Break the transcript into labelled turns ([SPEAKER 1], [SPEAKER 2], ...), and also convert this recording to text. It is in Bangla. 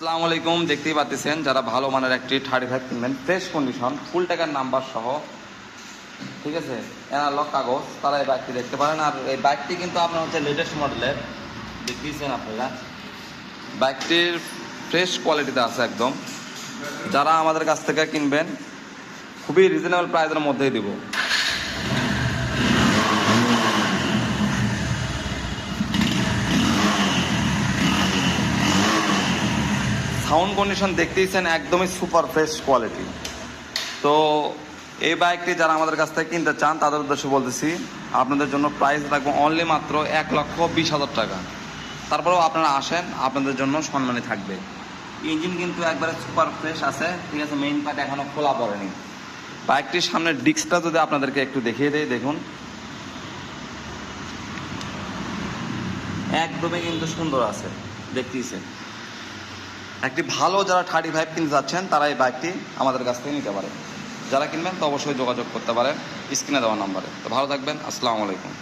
[SPEAKER 1] আসসালামু আলাইকুম, দেখতেই পাচ্ছেন যারা ভালো মানের একটি থার্টি ফাইভ কিনবেন ফ্রেশ কন্ডিশন ফুল টাকার নাম্বার সহ, ঠিক আছে? এনালগ কাগজ, তারা এই বাইকটি দেখতে পারেন। আর এই বাইকটি কিন্তু আপনার হচ্ছে লেটেস্ট মডেলের দেখিয়েছেন আপনারা। বাইকটির ফ্রেশ কোয়ালিটিতে আছে একদম। যারা আমাদের কাছ থেকে কিনবেন, খুবই রিজনেবল প্রাইসের মধ্যেই দিব। সাউন্ড কন্ডিশন দেখতেইছেন একদমই সুপার ফ্রেশ কোয়ালিটি। তো এই বাইকটি যারা আমাদের কাছ থেকে কিনতে চান, তাদের উদ্দেশ্যে বলতেছি, আপনাদের জন্য প্রাইস রাখব অনলি মাত্র এক লক্ষ বিশ হাজার টাকা। তারপরেও আপনারা আসেন, আপনাদের জন্য সম্মানী থাকবে। ইঞ্জিন কিন্তু একবারে সুপার ফ্রেশ আছে, ঠিক আছে মেইন পার্ট এখনও খোলা পড়েনি। বাইকটির সামনের ডিস্কটা যদি আপনাদেরকে একটু দেখিয়ে দেয় দেখুন। একদমই কিন্তু সুন্দর আছে, দেখতেইছেন। একটি ভালো যারা থার্টি ফাইভ কিনতে যাচ্ছেন তারা এই বাইকটি আমাদের কাছ থেকে নিতে পারে। যারা কিনবেন তো অবশ্যই যোগাযোগ করতে পারেন, স্ক্রিনে দেওয়া নাম্বারে। তো ভালো থাকবেন, আসসালামু আলাইকুম।